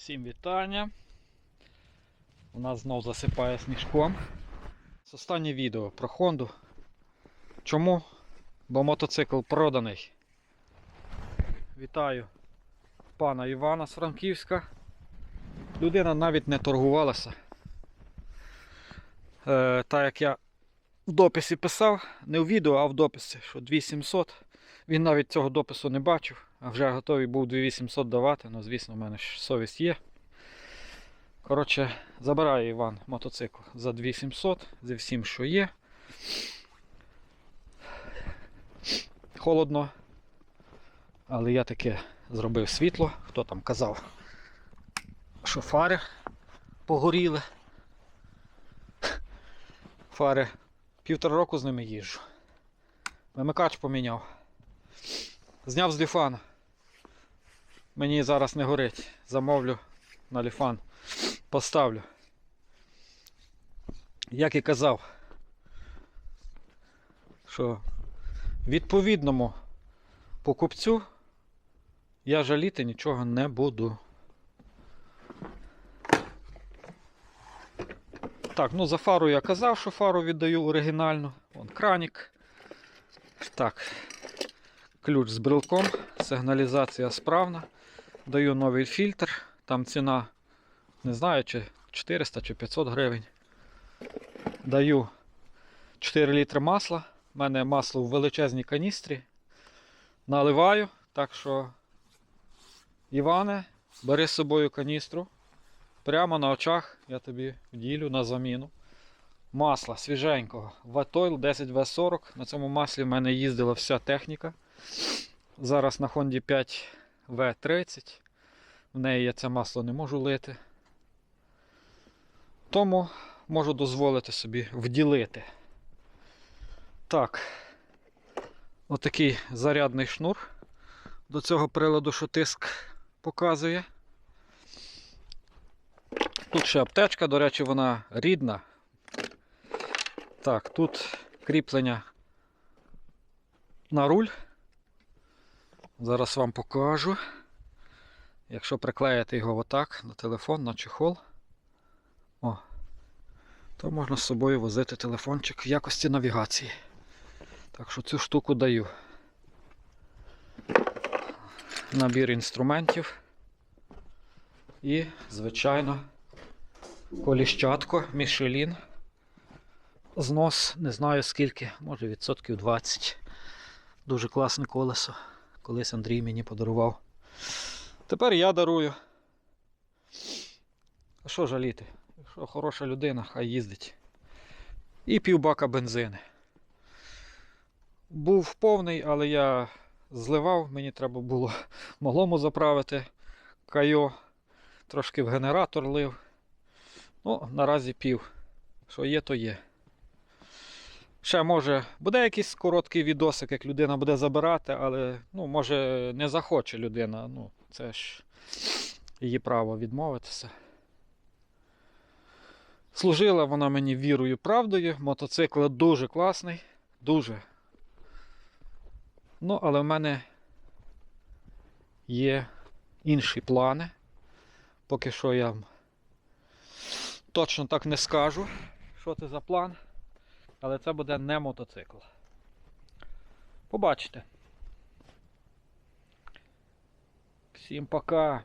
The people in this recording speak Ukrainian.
Всім вітання. У нас знов засипає сніжком. Це останнє відео про Хонду. Чому? Бо мотоцикл проданий. Вітаю пана Івана з Франківська. Людина навіть не торгувалася. Е, так як я в дописі писав, не в відео, а в дописі, що 2700. Він навіть цього допису не бачив, вже готовий був 2800 давати, ну звісно, в мене ж совість є. Коротше, забирає Іван мотоцикл за 2700 зі всім, що є. Холодно. Але я таке зробив світло. Хто там казав, що фари погоріли. Фари півтора року з ними їжджу. Вимикач поміняв. Зняв з ліфана. Мені зараз не горить. Замовлю на ліфан. Поставлю. Як і казав, що відповідному покупцю я жаліти нічого не буду. Так, ну за фару я казав, що фару віддаю оригінальну. Вон кранік. Так, ключ з брелком, сигналізація справна. Даю новий фільтр. Там ціна, не знаю, чи 400 чи 500 гривень. Даю 4 літри масла. У мене масло в величезній каністрі. Наливаю, так що, Іване, бери з собою каністру. Прямо на очах я тобі вділю на заміну. Масла свіженького. Ватойл 10В40. На цьому маслі в мене їздила вся техніка. Зараз на Honda 5 В30. В неї я це масло не можу лити. Тому можу дозволити собі вділити. Так. Отакий зарядний шнур. До цього приладу, що тиск показує. Тут ще аптечка, до речі, вона рідна. Так, тут кріплення на руль. Зараз вам покажу. Якщо приклеїти його отак на телефон, на чехол, о, то можна з собою возити телефончик в якості навігації. Так що цю штуку даю. Набір інструментів. І, звичайно, коліщатко, мішелін. Знос, не знаю скільки, може відсотків 20. Дуже класне колесо. Колись Андрій мені подарував. Тепер я дарую. А що жаліти? Якщо хороша людина, хай їздить. І півбака бензини. Був повний, але я зливав, мені треба було малому заправити кайо, трошки в генератор лив. Ну, наразі пів. Що є, то є. Ще може буде якийсь короткий відосик, як людина буде забирати, але ну, може не захоче людина. Ну, це ж її право відмовитися. Служила вона мені вірою правдою. Мотоцикл дуже класний. Дуже. Ну, але в мене є інші плани. Поки що я точно так не скажу, що це за план. Але це буде не мотоцикл. Побачите. Всім пока.